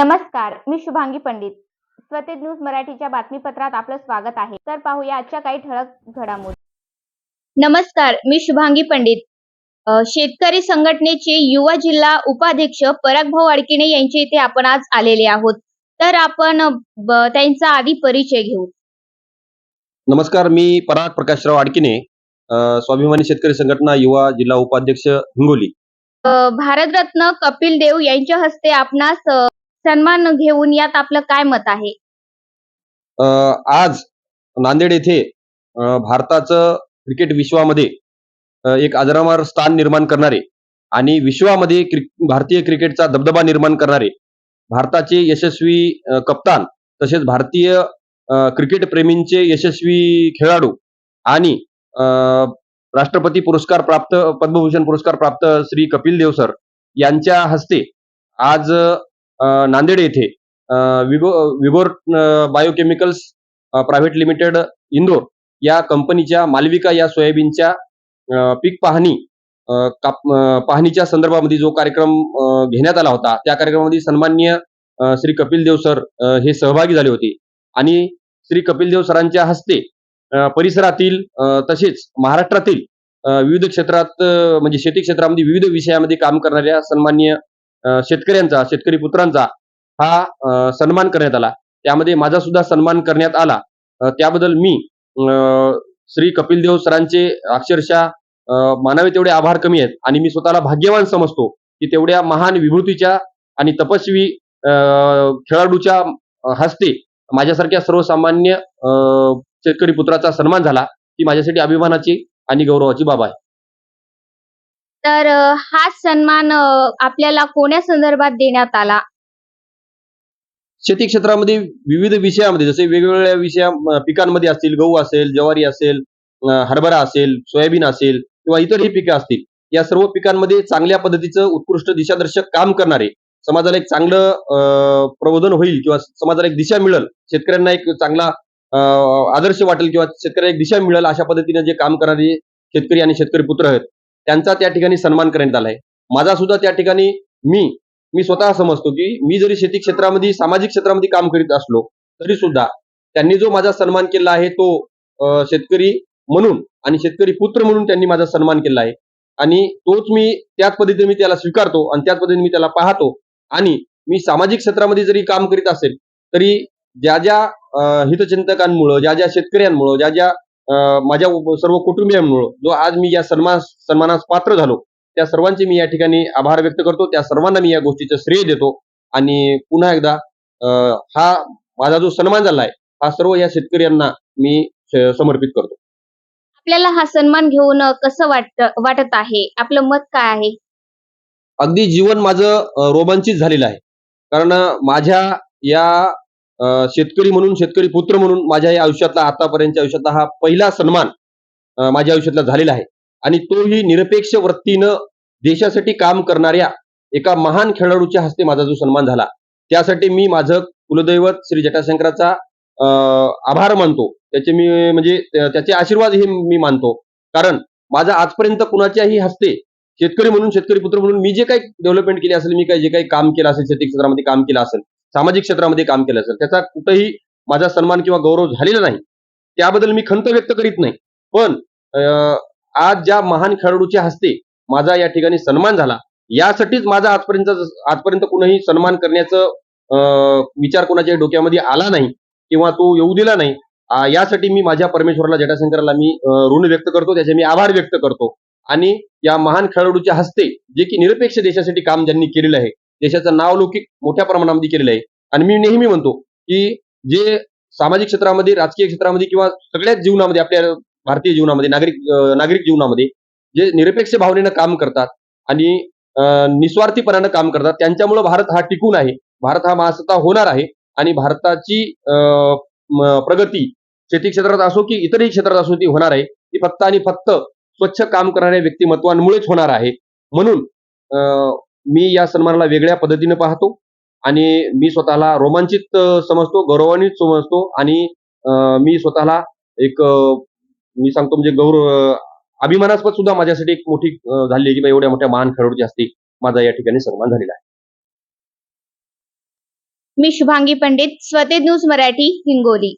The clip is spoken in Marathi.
नमस्कार मी शुभांगी पंडित. स्वतेज न्यूज मराठीच्या बातमीपत्रात आपलं स्वागत आहे. तर पाहूया आजच्या काही ठळक घडामोडी. नमस्कार मी शुभांगी पंडित. शेतकरी संघटनेचे युवा जिल्हा उपाध्यक्ष परागभाऊ अडकिणे यांच्या इथे आपण आज आलेले आहोत. तर आपण त्यांचा आधी परिचय घेऊ. नमस्कार मी पराग प्रकाशराव आडकिने अ, स्वाभिमानी शेतकरी संघटना युवा जिल्हा उपाध्यक्ष हिंगोली. भारतरत्न कपिल देव यांच्या हस्ते आपणास सन्मान घेऊन यात आपलं काय मत आहे? आज नांदेड येथे भारताचं क्रिकेट विश्वामध्ये एक अजरामर स्थान निर्माण करणारे आणि विश्वामध्ये भारतीय क्रिकेटचा दबदबा निर्माण करणारे भारताचे यशस्वी कप्तान तसेच भारतीय क्रिकेट प्रेमींचे यशस्वी खेळाडू आणि राष्ट्रपती पुरस्कार प्राप्त पद्मभूषण पुरस्कार प्राप्त श्री कपिल देव सर यांच्या हस्ते आज नांदेड येथे अ, Vigo Vigor biochemicals private limited Indore या कंपनीच्या मालविका या सोयाबीनच्या पीक पाहणी का काप- पाहणीच्या संदर्भामध्ये जो कार्यक्रम घेण्यात आला होता त्या कार्यक्रमामध्ये सन्मान्य श्री कपिल देव सर हे सहभागी झाले होते. आणि श्री कपिल देव सरांच्या हस्ते परिसरातील तसेच महाराष्ट्रातील विविध क्षेत्रात म्हणजे शेती क्षेत्रामध्ये विविध विषयामध्ये काम करणाऱ्या सन्मान्य शेतकऱ्यांचा शेतकरी पुत्रांचा हा सन्मान करण्यात आला. त्यामध्ये माझा सुद्धा सन्मान करण्यात आला. त्याबद्दल मी श्री कपिल देव सरांचे अक्षरशः मानावे तेवढे आभार कमी आहेत. आणि मी स्वतःला भाग्यवान समजतो की तेवढ्या महान विभूतीच्या आणि तपस्वी अ, खेळाडूच्या हस्ते माझ्यासारख्या सर्वसामान्य शेतकरी पुत्राचा सन्मान झाला ही माझ्यासाठी अभिमानाची आणि गौरवाची बाब आहे. तर हा सन्मान आपल्याला कोण्या संदर्भात देण्यात आला? शेती क्षेत्रामध्ये विविध विषयामध्ये जसे वेगवेगळ्या विषया पिकांमध्ये असतील गहू असेल ज्वारी असेल हरभरा असेल सोयाबीन असेल किंवा इतरही पिकं असतील या सर्व पिकांमध्ये चांगल्या पद्धतीचं उत्कृष्ट दिशादर्शक काम करणारे समाजाला एक चांगलं अं, प्रबोधन होईल किंवा समाजाला एक दिशा मिळेल शेतकऱ्यांना एक चांगला आदर्श वाटेल किंवा शेतकऱ्यांना एक दिशा मिळेल अशा पद्धतीने जे काम करणारे शेतकरी आणि शेतकरी पुत्र आहेत. त्यांचा त्या ठिकाणी सन्मान करण्यात आलाय. माझा सुद्धा त्या ठिकाणी मी मी स्वतः समजतो की मी जरी शेती क्षेत्रामध्ये सामाजिक क्षेत्रामध्ये काम करीत असलो तरी सुद्धा त्यांनी जो माझा सन्मान केला आहे तो शेतकरी म्हणून आणि शेतकरी पुत्र म्हणून त्यांनी माझा सन्मान केला आहे. आणि तोच मी त्याच पद्धतीने मी त्याला स्वीकारतो आणि त्याच पद्धतीने मी त्याला पाहतो. आणि मी सामाजिक क्षेत्रामध्ये जरी काम करीत असेल तरी ज्या ज्या हितचिंतकांमुळं ज्या ज्या शेतकऱ्यांमुळं ज्या ज्या माझ्या सर्व कुटुंबियांमुळं जो आज मी या सन्मान सन्मानास पात्र झालो त्या सर्वांचे मी या ठिकाणी आभार व्यक्त करतो. त्या सर्वांना मी या गोष्टीचं श्रेय देतो. आणि पुन्हा एकदा हा माझा जो सन्मान झाला आहे हा सर्व या शेतकऱ्यांना मी समर्पित करतो. आपल्याला हा सन्मान घेऊन कसं वाटत वाटत आहे? आपलं मत काय आहे? अगदी जीवन माझं रोमांचित झालेलं आहे. कारण माझ्या या शेतकरी म्हणून शेतकरी पुत्र म्हणून माझ्या या आयुष्यातला आतापर्यंतच्या आयुष्यातला हा पहिला सन्मान माझ्या आयुष्यातला झालेला आहे. आणि तोही निरपेक्ष वृत्तीनं देशासाठी काम करणाऱ्या एका महान खेळाडूच्या हस्ते माझा जो सन्मान झाला त्यासाठी मी माझं कुलदैवत श्री जटाशंकराचा अं, आभार मानतो. त्याचे मी म्हणजे त्याचे आशीर्वाद हे मी मानतो. कारण माझा आजपर्यंत कुणाच्याही हस्ते शेतकरी म्हणून शेतकरी पुत्र म्हणून मी जे काही डेव्हलपमेंट केली असेल मी काही जे काही काम केलं असेल शेती क्षेत्रामध्ये काम केलं असेल सामाजिक क्षेत्रामध्ये काम केलं असेल त्याचा कुठेही माझा सन्मान किंवा गौरव झालेला नाही. त्याबद्दल मी खंत व्यक्त करीत नाही. पण आज ज्या महान खेळाडूच्या हस्ते माझा या ठिकाणी सन्मान झाला यासाठीच माझा आजपर्यंत आजपर्यंत कुणीही सन्मान करण्याचं अं, विचार कोणाच्या डोक्यामध्ये आला नाही किंवा तो येऊ दिला नाही यासाठी मी माझ्या परमेश्वराला जटाशंकराला मी ऋण व्यक्त करतो त्याचे मी आभार व्यक्त करतो. आणि या महान खेळाडूच्या हस्ते जे की निरपेक्ष देशासाठी काम ज्यांनी केलेलं आहे देशाचं नावलौकिक मोठ्या प्रमाणामध्ये केलेलं आहे. आणि मी नेहमी म्हणतो की जे सामाजिक क्षेत्रामध्ये राजकीय क्षेत्रामध्ये किंवा सगळ्याच जीवनामध्ये आपल्या भारतीय जीवनामध्ये नागरिक नागरिक जीवनामध्ये जे निरपेक्ष भावनेनं काम करतात आणि अं, निस्वार्थीपणानं काम करतात त्यांच्यामुळे भारत हा टिकून आहे. भारत हा महासत्ता होणार आहे आणि भारताची अं, प्रगती शेती क्षेत्रात असो की इतरही क्षेत्रात असो ती होणार आहे. ती फक्त आणि फक्त स्वच्छ काम करणाऱ्या व्यक्तिमत्वांमुळेच होणार आहे. म्हणून अं, मी या सन्मानाला वेगळ्या पद्धतीने पाहतो आणि मी स्वतःला रोमांचित समजतो गौरवान्वित समजतो आणि मी स्वतःला एक मी सांगतो म्हणजे गौरव अभिमानास्पद सुद्धा माझ्यासाठी एक मोठी झाली आहे की बा एवढ्या मोठ्या महान खेळाडूची असती माझा या ठिकाणी सन्मान झालेला आहे. मी शुभांगी पंडित स्वते न्यूज मराठी हिंगोली.